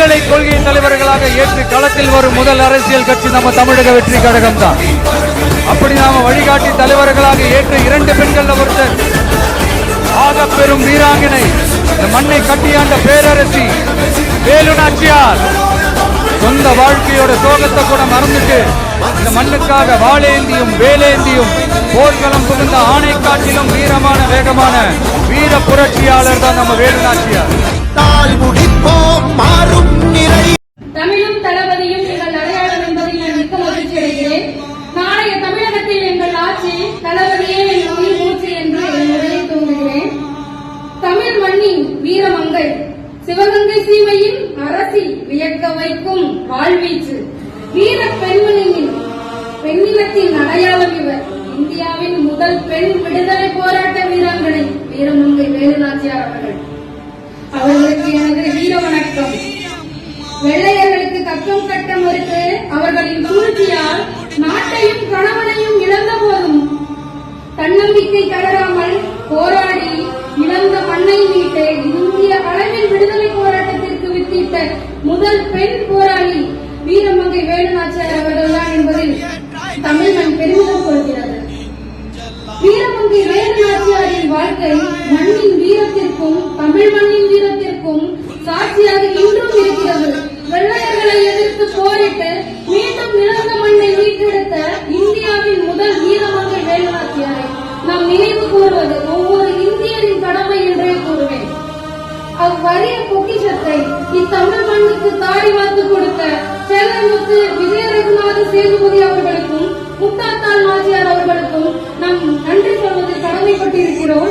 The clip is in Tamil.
பெண்களை கொள்கை தலைவர்களாக ஏற்று களத்தில் வரும் முதல் அரசியல் கட்சி நம்ம தமிழக வெற்றி கழகம் தான் அப்படி நாம வழிகாட்டி தலைவர்களாக ஏற்று இரண்டு பெண்கள் ஒருத்தர். ஆக பெரும் வீராங்கனை. இந்த மண்ணை கட்டியாண்ட பேரரசி வேலு நாச்சியார் சொந்த வாழ்க்கையோட சோகத்தை கூட மறந்துட்டு இந்த மண்ணுக்காக வாளேந்தியும் வேலேந்தியும் போர்க்களம் புகுந்த ஆணை காட்டிலும் வீரமான வேகமான வீர புரட்சியாளர் தான் நம்ம வேலு நாச்சியார் தாழ் முடிப்போம் மாறும் நிறை. தமிழும் தளபதியும் எங்கள் அடையாளம் என்பதில் நான் மிக்க மகிழ்ச்சி அடைகிறேன். நாளைய தமிழகத்தில் எங்கள் ஆட்சி தளபதியே என் உயிர் மூச்சு என்று என் தூங்குகிறேன் தமிழ் மண்ணின் வீரமங்கை சிவகங்கை சீமையின் அரசி வியக்க வைக்கும் வாழ்வீச்சு. வீர பெண்மணியின் பெண்ணினத்தின் அடையாளம் இவர். இந்தியாவின் முதல் பெண் விடுதலை போராட்ட வீராங்கனை வீரமங்கை வேலுநாச்சியார் அவர்கள். அவர்கள் கக்கம் கட்ட மறுத்து அவர்களின் சூழ்ச்சியால் நாட்டையும் கணவனையும் இழந்த போதும் தன்னம்பிக்கை தளராமல் போராடி இழந்த மண்ணை மீட்டு இந்திய அளவில் விடுதலை போராட்டத்திற்கு வித்திட்ட முதல் பெண் போராளி வீரமங்கை வேலுநாச்சியார் அவர்கள்தான் என்பதில் தமிழ் மண் பெருமிதம் கொள்கிறது. வீரமங்கை வேலுநாச்சியாரின் வாழ்க்கை மண்ணின் வீரத்திற்கும் தமிழ் மண்ணின் வீரத்திற்கும் சாட்சியாக நாம் நினைவு கூறுவது ஒவ்வொரு இந்தியரின் கடமை என்றே கூறுவேன். அவ்வரிய பொக்கிஷத்தை இத்தமிழ் மண்ணுக்கு தாடி வாத்து கொடுத்த சேலமுத்து விஜய ரகுநாத சேதுபதி அவர்களுக்கும் முத்தாத்தாள் நாச்சியார் அவர்களுக்கும் நாம் நன்றி சொல்வதில் கடமைப்பட்டிருக்கிறோம்.